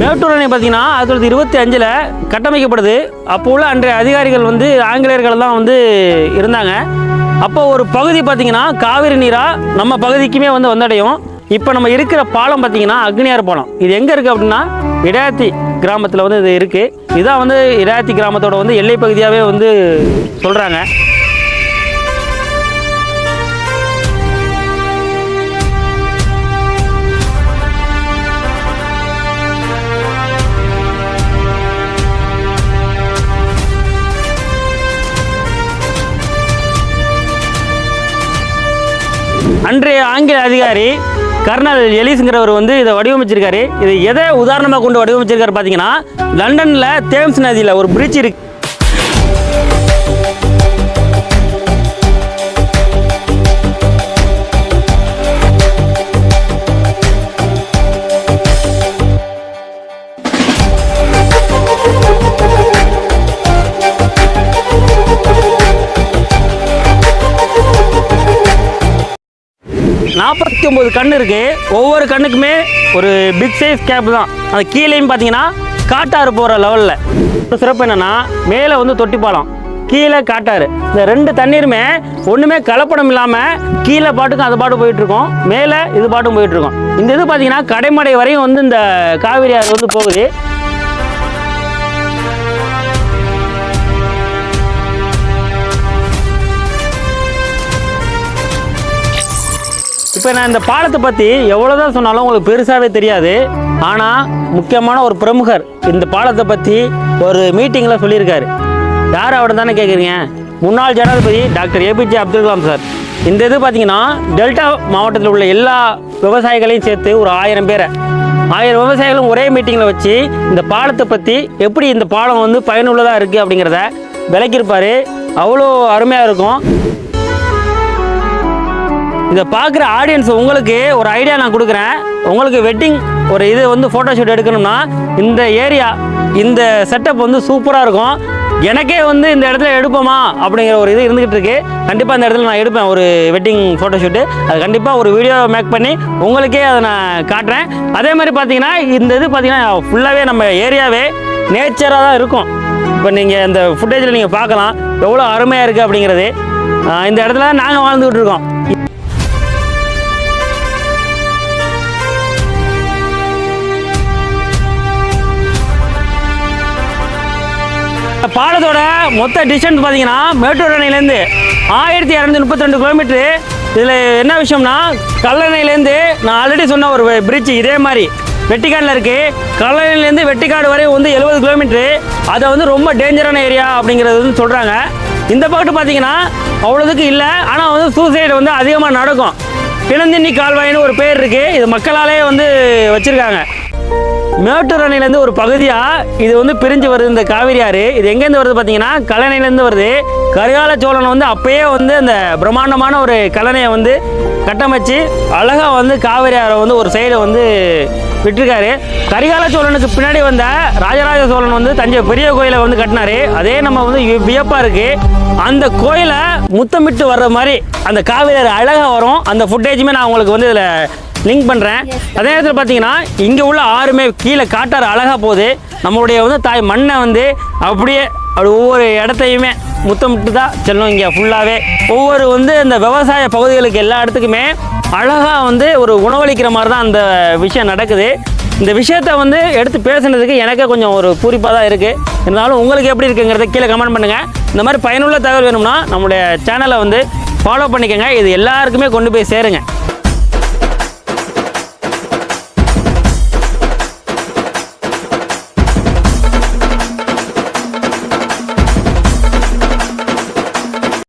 மேட்டூர் அணை பார்த்தீங்கன்னா ஆயிரத்தி தொள்ளாயிரத்தி இருபத்தி அஞ்சில் கட்டமைக்கப்படுது. அப்போ உள்ள அன்றைய அதிகாரிகள் வந்து ஆங்கிலேயர்கள் தான் வந்து இருந்தாங்க. அப்போ ஒரு பகுதி பார்த்தீங்கன்னா காவிரி நீராக நம்ம பகுதிக்குமே வந்து வந்தடையும். இப்போ நம்ம இருக்கிற பாலம் பார்த்தீங்கன்னா அக்னியார் பாலம். இது எங்கே இருக்குது அப்படின்னா இடாயத்தி கிராமத்தில் வந்து இது இருக்குது இதான் வந்து இடாயத்தி கிராமத்தோட வந்து எல்லை பகுதியாகவே வந்து சொல்கிறாங்க அன்றைய ஆங்கில அதிகாரி கர்னல் எலிஸ்ங்கிறவர் வந்து இதை வடிவமைச்சிருக்காரு. இது எதை உதாரணமாக கொண்டு வடிவமைச்சிருக்காரு பார்த்தீங்கன்னா லண்டனில் தேம்ஸ் நதியில் ஒரு பிரிட்ஜ் இருக்குது நாற்பத்தி ஒம்பது கண் இருக்குது ஒவ்வொரு கண்ணுக்குமே ஒரு பிக் சைஸ் கேப் தான். அது கீழேயும் பார்த்தீங்கன்னா காட்டாறு போகிற லெவலில் இப்போ சிறப்பு என்னென்னா மேலே வந்து தொட்டி பாலம் கீழே காட்டாறு. இந்த ரெண்டு தண்ணீருமே ஒன்றுமே கலப்படம் இல்லாமல் கீழே பாட்டுக்கும் அது பாட்டு போயிட்டுருக்கோம் மேலே இது பாட்டும் போயிட்டுருக்கோம் இந்த இது பார்த்தீங்கன்னா கடைமடை வரையும் வந்து இந்த காவிரி ஆறு வந்து போகுது. இப்போ நான் இந்த பாலத்தை பற்றி எவ்வளோதான் சொன்னாலும் உங்களுக்கு பெருசாகவே தெரியாது. ஆனால் முக்கியமான ஒரு பிரமுகர் இந்த பாலத்தை பற்றி ஒரு மீட்டிங்கில் சொல்லியிருக்காரு. யார் அவர் தானே கேட்குறீங்க முன்னாள் ஜனாதிபதி doctor APJ Abdul Kalam sir. இந்த இது பார்த்தீங்கன்னா டெல்டா மாவட்டத்தில் உள்ள எல்லா விவசாயிகளையும் சேர்த்து ஒரு ஆயிரம் பேரை. ஆயிரம் விவசாயிகளும் ஒரே மீட்டிங்கில் வச்சு இந்த பாலத்தை பற்றி எப்படி இந்த பாலம் வந்து பயனுள்ளதாக இருக்குது அப்படிங்கிறத விளக்கியிருப்பார். அவ்வளோ அருமையாக இருக்கும். இதை பார்க்குற ஆடியன்ஸ் உங்களுக்கு ஒரு ஐடியா நான் கொடுக்குறேன். உங்களுக்கு வெட்டிங் ஒரு இது வந்து ஃபோட்டோ ஷூட் எடுக்கணும்னா இந்த ஏரியா இந்த செட்டப் வந்து சூப்பராக இருக்கும். எனக்கே வந்து இந்த இடத்துல எடுப்போமா அப்படிங்கிற ஒரு இது இருந்துகிட்டு இருக்கு. கண்டிப்பாக இந்த இடத்துல நான் எடுப்பேன் ஒரு வெட்டிங் ஃபோட்டோ ஷூட்டு அது கண்டிப்பாக ஒரு வீடியோ மேக் பண்ணி உங்களுக்கே அதை நான் காட்டுறேன். அதே மாதிரி பார்த்தீங்கன்னா இந்த இது பார்த்தீங்கன்னா ஃபுல்லாகவே நம்ம ஏரியாவே நேச்சராக தான் இருக்கும். இப்போ நீங்கள் இந்த ஃபுட்டேஜில் நீங்கள் பார்க்கலாம். எவ்வளோ அருமையாக இருக்குது அப்படிங்கிறது. இந்த இடத்துல நாங்கள் வாழ்ந்துக்கிட்டு இருக்கோம். பாலத்தோட மொத்த டிஸ்டன்ஸ் பார்த்தீங்கன்னா மேட்டூர் அணையிலேருந்து ஆயிரத்தி இரநூத்தி முப்பத்தி ரெண்டு கிலோமீட்ரு இதில் என்ன விஷயம்னா கல்லணையிலேருந்து நான் ஆல்ரெடி சொன்ன ஒரு பிரிட்ஜ் இதே மாதிரி வெட்டிக்காடில் இருக்குது கல்லணையிலேருந்து வெட்டிக்காடு வரை வந்து எழுபது கிலோமீட்ரு அதை வந்து ரொம்ப டேஞ்சரான ஏரியா அப்படிங்கிறது வந்து சொல்கிறாங்க இந்த பக்கத்து பார்த்தீங்கன்னா அவ்வளோதுக்கு இல்லை ஆனால் வந்து சூசைடு வந்து அதிகமாக நடக்கும். பிணந்தின்னி கால்வாயின்னு ஒரு பேர் இருக்குது இது மக்களாலே வந்து வச்சுருக்காங்க. மேட்டூர் அணையிலேருந்து ஒரு பகுதியாக இது வந்து பிரிஞ்சு வருது இந்த காவிரி ஆறு. இது எங்கேருந்து வருது பார்த்தீங்கன்னா கல்லணையிலேருந்து வருது. கரிகால சோழன் வந்து அப்பயே வந்து அந்த பிரம்மாண்டமான ஒரு கல்லணையை வந்து கட்டமைச்சு அழகாக வந்து காவிரி ஆறை வந்து ஒரு சைடை வந்து விட்டுருக்காரு. கரிகால சோழனுக்கு பின்னாடி வந்த ராஜராஜ சோழன் வந்து தஞ்சை பெரிய கோயிலை வந்து கட்டினாரு. அதே நம்ம வந்து வியப்பாக இருக்குது அந்த கோயிலை முத்தமிட்டு வர்ற மாதிரி அந்த காவிரி ஆறு அழகாக வரும். அந்த ஃபுட்டேஜுமே நான் உங்களுக்கு வந்து இதில் லிங்க் பண்ணுறேன் அதே நேரத்தில் பார்த்தீங்கன்னா இங்கே உள்ள ஆறுமே கீழே காட்டாறு அழகாக போகுது. நம்மளுடைய வந்து தாய் மண்ணை வந்து அப்படியே அப்படி ஒவ்வொரு இடத்தையுமே முத்தமிட்டு தான் செல்லும் இங்கே ஃபுல்லாகவே ஒவ்வொரு வந்து இந்த விவசாய பகுதிகளுக்கு எல்லா இடத்துக்குமே அழகாக வந்து ஒரு உணவளிக்கிற மாதிரி தான் அந்த விஷயம் நடக்குது. இந்த விஷயத்தை வந்து எடுத்து பேசுனதுக்கு எனக்கே கொஞ்சம் ஒரு பூரிப்பாக தான் இருக்குது இருந்தாலும் உங்களுக்கு எப்படி இருக்குங்கிறத கீழே கமெண்ட் பண்ணுங்கள் இந்த மாதிரி பயனுள்ள தகவல் வேணும்னா நம்மளுடைய சேனலை வந்து ஃபாலோ பண்ணிக்கோங்க. இது எல்லாருக்குமே கொண்டு போய் சேருங்க.